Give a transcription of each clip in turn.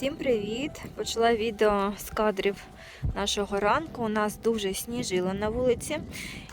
Всім привіт! Почала відео з кадрів нашого ранку. У нас дуже сніжило на вулиці.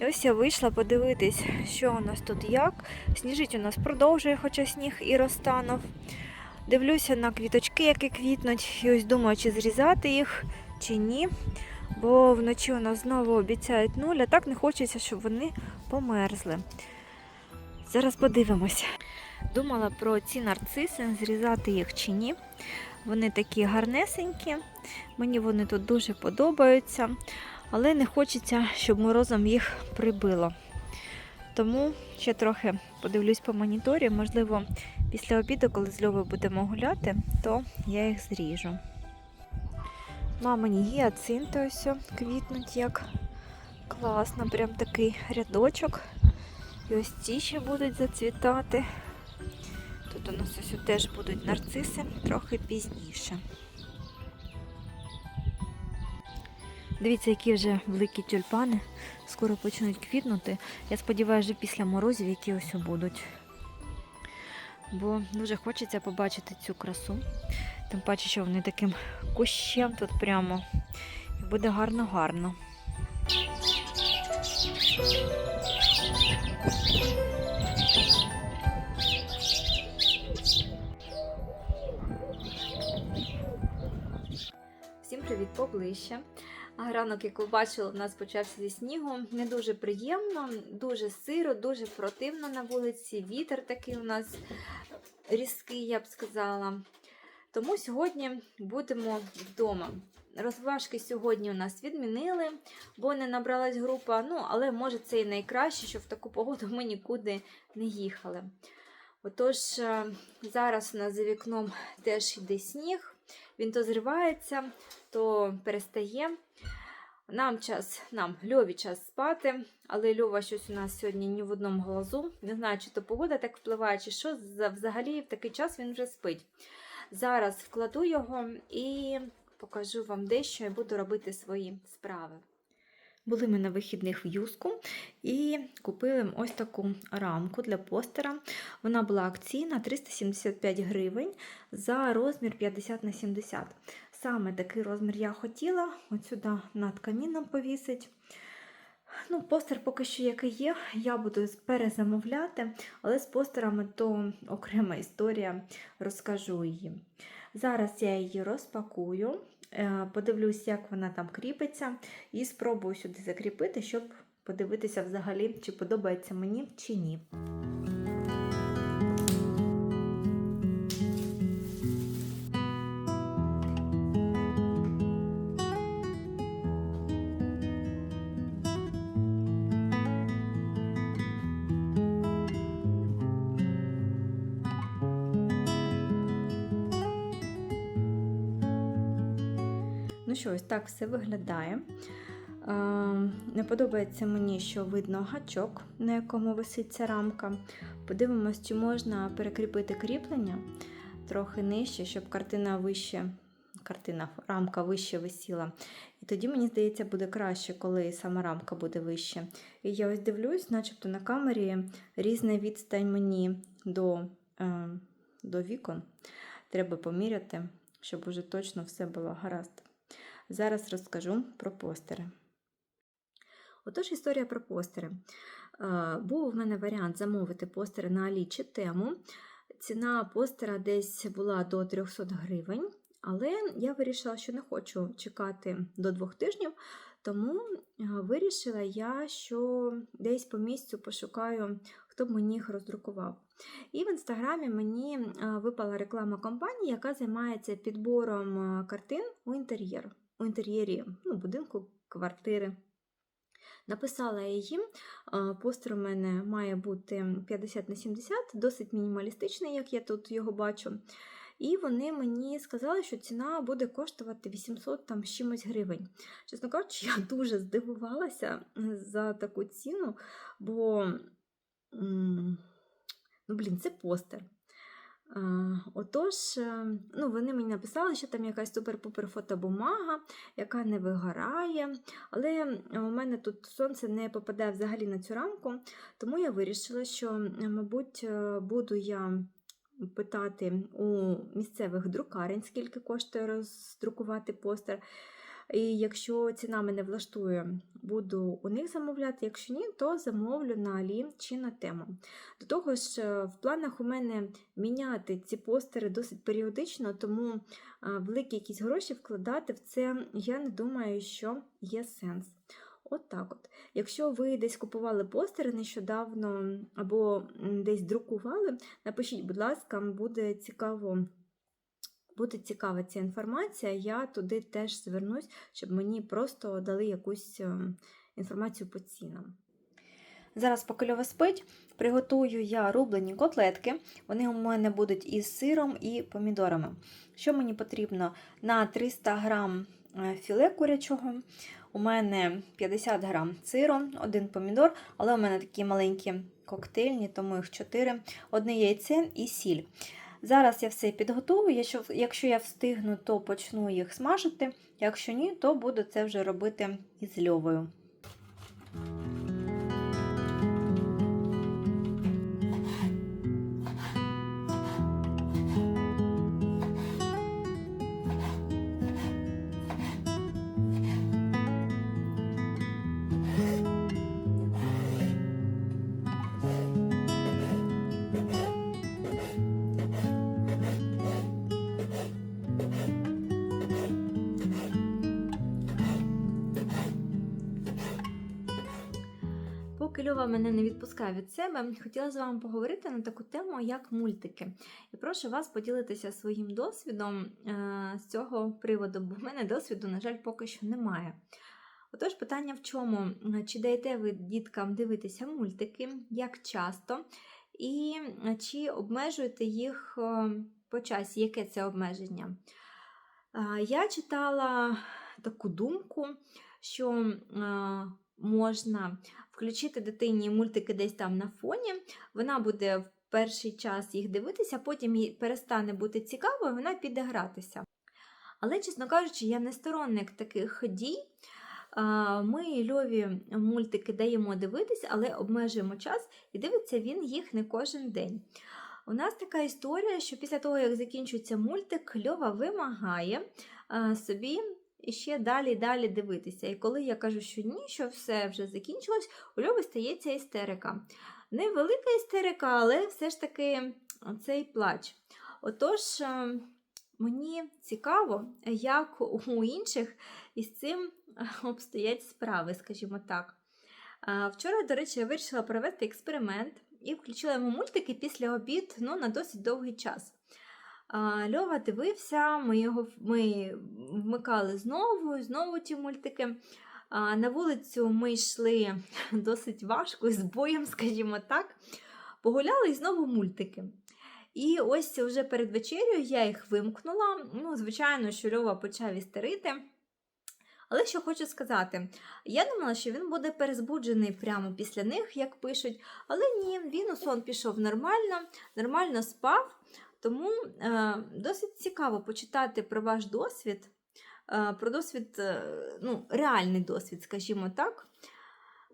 І ось я вийшла подивитись, що у нас тут як. Сніжить у нас продовжує, хоча сніг і розтанув. Дивлюся на квіточки, які квітнуть, і ось думаю, чи зрізати їх, чи ні. Бо вночі у нас знову обіцяють нуль, так не хочеться, щоб вони померзли. Зараз подивимось. Думала про ці нарциси, зрізати їх чи ні. Вони такі гарнесенькі, мені вони тут дуже подобаються, але не хочеться, щоб морозом їх прибило. Тому ще трохи подивлюсь по моніторі. Можливо, після обіду, коли з Льовою будемо гуляти, то я їх зріжу. Мамині гіацинти ось квітнуть як класно, прям такий рядочок. І ось ці ще будуть зацвітати. Тут у нас ось теж будуть нарциси трохи пізніше. Дивіться, які вже великі тюльпани. Скоро почнуть квітнути. Я сподіваюся, що після морозів, які ось будуть. Бо дуже хочеться побачити цю красу. Тим паче, що вони таким кущем тут прямо. І буде гарно-гарно. Поближче. Ранок, як ви бачили, у нас почався зі снігу. Не дуже приємно, дуже сиро, дуже противно на вулиці. Вітер такий у нас різкий, я б сказала. Тому сьогодні будемо вдома. Розважки сьогодні у нас відмінили, бо не набралась група. Ну, але може це і найкраще, що в таку погоду ми нікуди не їхали. Отож, е, зараз у нас за вікном теж йде сніг. Він то зривається, то перестає. Нам час, нам Льові час спати, але Льова щось у нас сьогодні ні в одному глазу. Не знаю, чи то погода так впливає, чи що. Взагалі в такий час він вже спить. Зараз вкладу його і покажу вам дещо і буду робити свої справи. Були ми на вихідних в Юску і купили ось таку рамку для постера. Вона була акційна 375 гривень за розмір 50 на 70. Саме такий розмір я хотіла. От сюди над каміном повісить. Ну, постер поки що який є, я буду перезамовляти, але з постерами то окрема історія, розкажу її. Зараз я її розпакую, подивлюсь, як вона там кріпиться, і спробую сюди закріпити, щоб подивитися взагалі, чи подобається мені, чи ні. Що, ось так все виглядає. Е, Не подобається мені, що видно гачок, на якому висить ця рамка. Подивимось, чи можна перекріпити кріплення трохи нижче, щоб картина вище, картина, рамка вище висіла. І тоді, мені здається, буде краще, коли сама рамка буде вище. І я ось дивлюсь, начебто на камері різна відстань мені до, е, до вікон. Треба поміряти, щоб уже точно все було гаразд. Зараз розкажу про постери. Отож, історія про постери. Е, Був у мене варіант замовити постери на Алі чи тему. Ціна постера десь була до 300 гривень, але я вирішила, що не хочу чекати до двох тижнів, тому е, вирішила я, що десь по місцю пошукаю, хто б мені їх роздрукував. І в інстаграмі мені е, випала реклама компанії, яка займається підбором картин у інтер'єр у інтер'єрі ну, будинку, квартири. Написала я її, постер у мене має бути 50 на 70, досить мінімалістичний, як я тут його бачу. І вони мені сказали, що ціна буде коштувати 800 там, з чимось гривень. Чесно кажучи, я дуже здивувалася за таку ціну, бо ну, блін, це постер. А, Отож, е, ну, вони мені написали, що там якась супер-пупер фотобумага, яка не вигорає. Але у мене тут сонце не попадає взагалі на цю рамку, тому я вирішила, що, е, мабуть, е, буду я питати у місцевих друкарень, скільки коштує роздрукувати постер. І якщо ціна мене влаштує, буду у них замовляти. Якщо ні, то замовлю на Алі чи на тему. До того ж, е, в планах у мене міняти ці постери досить періодично, тому е, великі якісь гроші вкладати в це, я не думаю, що є сенс. От так от. Якщо ви десь купували постери нещодавно або десь друкували, напишіть, будь ласка, буде цікаво. Буде цікава ця інформація, я туди теж звернусь, щоб мені просто дали якусь е, інформацію по цінам. Зараз, поки Льова спить, приготую я рублені котлетки. Вони у мене будуть із сиром і помідорами. Що мені потрібно? На 300 грам е, філе курячого, у мене 50 грам сиру, один помідор, але у мене такі маленькі коктейльні, тому їх 4, одне яйце і сіль. Зараз я все підготую. Якщо, я встигну, то почну їх смажити. Якщо ні, то буду це вже робити із льовою. Поки мене не відпускає від себе, хотіла з вами поговорити на таку тему, як мультики. І прошу вас поділитися своїм досвідом е, з цього приводу, бо в мене досвіду, на жаль, поки що немає. Отож, питання в чому? Чи даєте ви діткам дивитися мультики, як часто, і чи обмежуєте їх е, по часі? Яке це обмеження? Е, Я читала таку думку, що можна включити дитині мультики десь там на фоні. Вона буде в перший час їх дивитися, потім їй перестане бути цікаво, і вона піде гратися. Але, чесно кажучи, я не сторонник таких дій. Ми Льові мультики даємо дивитися, але обмежуємо час, і дивиться він їх не кожен день. У нас така історія, що після того, як закінчується мультик, Льова вимагає собі і ще далі далі дивитися. І коли я кажу, що ні, що все вже закінчилось, у Льови стається істерика. Невелика істерика, але все ж таки цей плач. Отож, е, мені цікаво, як у інших із цим обстоять справи, скажімо так. Вчора, до речі, я вирішила провести експеримент і включила йому мультики після обід ну, на досить довгий час. Льова дивився, ми його ми вмикали знову, знову ті мультики. На вулицю ми йшли досить важко, з боєм, скажімо так. Погуляли і знову мультики. І ось вже перед вечерею я їх вимкнула. Ну, звичайно, що Льова почав істерити. Але що хочу сказати, я думала, що він буде перезбуджений прямо після них, як пишуть. Але ні, він у сон пішов нормально, нормально спав. Тому е, досить цікаво почитати про ваш досвід, е, про досвід, е, ну, реальний досвід, скажімо так.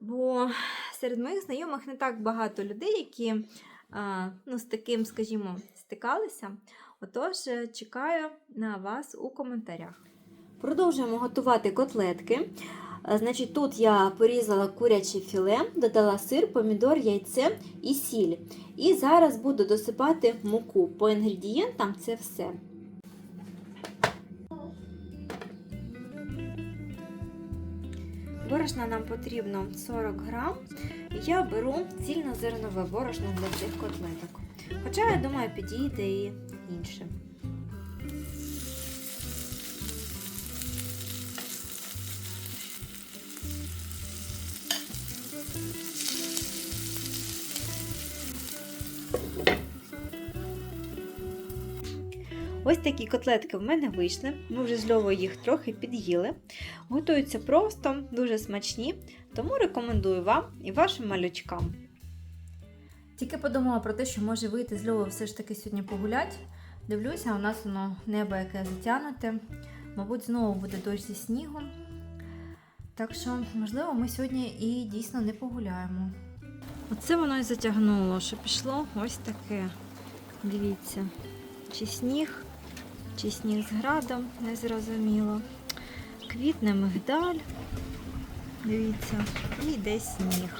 Бо серед моїх знайомих не так багато людей, які ну, з таким, скажімо, стикалися. Отож, чекаю на вас у коментарях. Продовжуємо готувати котлетки. Е, Значить, Тут я порізала куряче філе, додала сир, помідор, яйце і сіль. І зараз буду досипати муку. По інгредієнтам це все. Борошна нам потрібно 40 грам. Я беру цільнозернове борошно для цих котлеток. Хоча, я думаю, підійде і інше. Ось такі котлетки в мене вийшли. Ми вже з Льовою їх трохи під'їли. Готуються просто, дуже смачні, тому рекомендую вам і вашим малючкам. Тільки подумала про те, що може вийти з Льовою все ж таки сьогодні погуляти. Дивлюся, у нас воно небо яке затягнуте. Мабуть, знову буде дощ зі снігом. Так що, можливо, ми сьогодні і дійсно не погуляємо. Оце воно і затягнуло, що пішло ось таке Дивіться, чи сніг, чи сніг з градом, незрозуміло. Квітне мигдаль. Дивіться, і йде сніг.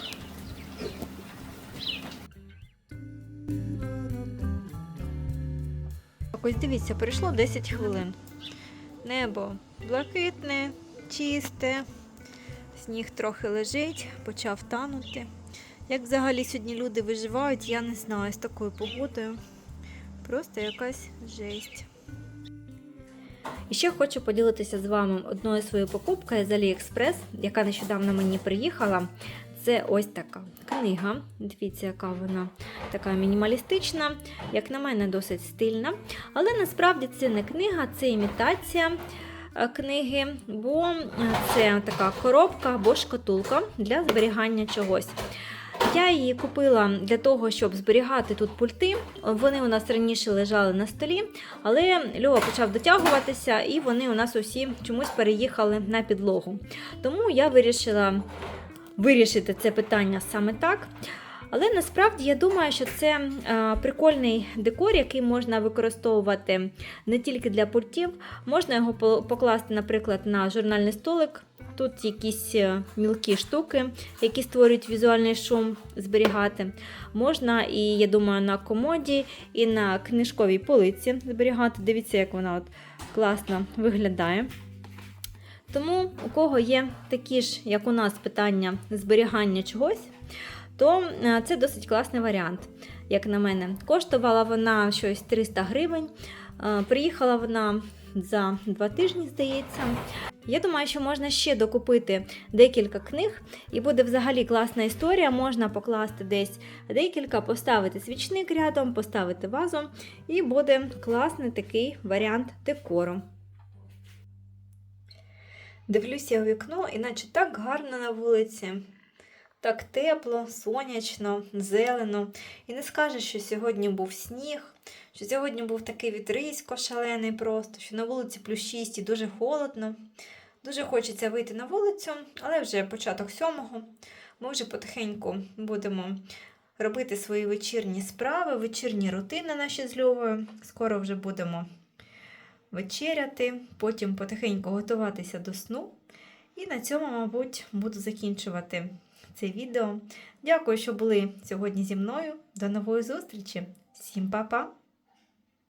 Ось дивіться, пройшло 10 хвилин. Небо блакитне, чисте, сніг трохи лежить, почав танути. Як взагалі сьогодні люди виживають, я не знаю з такою погодою. Просто якась жесть. І ще хочу поділитися з вами одною своєю покупкою з AliExpress, яка нещодавно мені приїхала. Це ось така книга. Дивіться, яка вона така мінімалістична, як на мене, досить стильна. Але насправді це не книга, це імітація е, книги, бо е, це така коробка або шкатулка для зберігання чогось. Я її купила для того, щоб зберігати тут пульти. Вони у нас раніше лежали на столі, але Льова почав дотягуватися, і вони у нас усі чомусь переїхали на підлогу. Тому я вирішила вирішити це питання саме так. Але насправді я думаю, що це е, прикольний декор, який можна використовувати не тільки для пультів, можна його покласти, наприклад, на журнальний столик. Тут якісь е, мілкі штуки, які створюють візуальний шум, зберігати. Можна і, я думаю, на комоді, і на книжковій полиці зберігати. Дивіться, як вона от класно виглядає. Тому, у кого є такі ж, як у нас, питання зберігання чогось, то е, це досить класний варіант, як на мене. Коштувала вона щось 300 гривень. Е, Приїхала вона за два тижні, здається. Я думаю, що можна ще докупити декілька книг, і буде взагалі класна історія. Можна покласти десь декілька, поставити свічник рядом, поставити вазу, і буде класний такий варіант декору. Дивлюся у вікно, іначе так гарно на вулиці. Так тепло, сонячно, зелено. І не скажеш, що сьогодні був сніг, що сьогодні був такий вітрисько шалений просто, що на вулиці плюс 6 і дуже холодно. Дуже хочеться вийти на вулицю, але вже початок сьомого. Ми вже потихеньку будемо робити свої вечірні справи, вечірні рутини наші з Льовою. Скоро вже будемо вечеряти, потім потихеньку готуватися до сну. І на цьому, мабуть, буду закінчувати це відео. Дякую, що були сьогодні зі мною. До нової зустрічі! Всім па-па!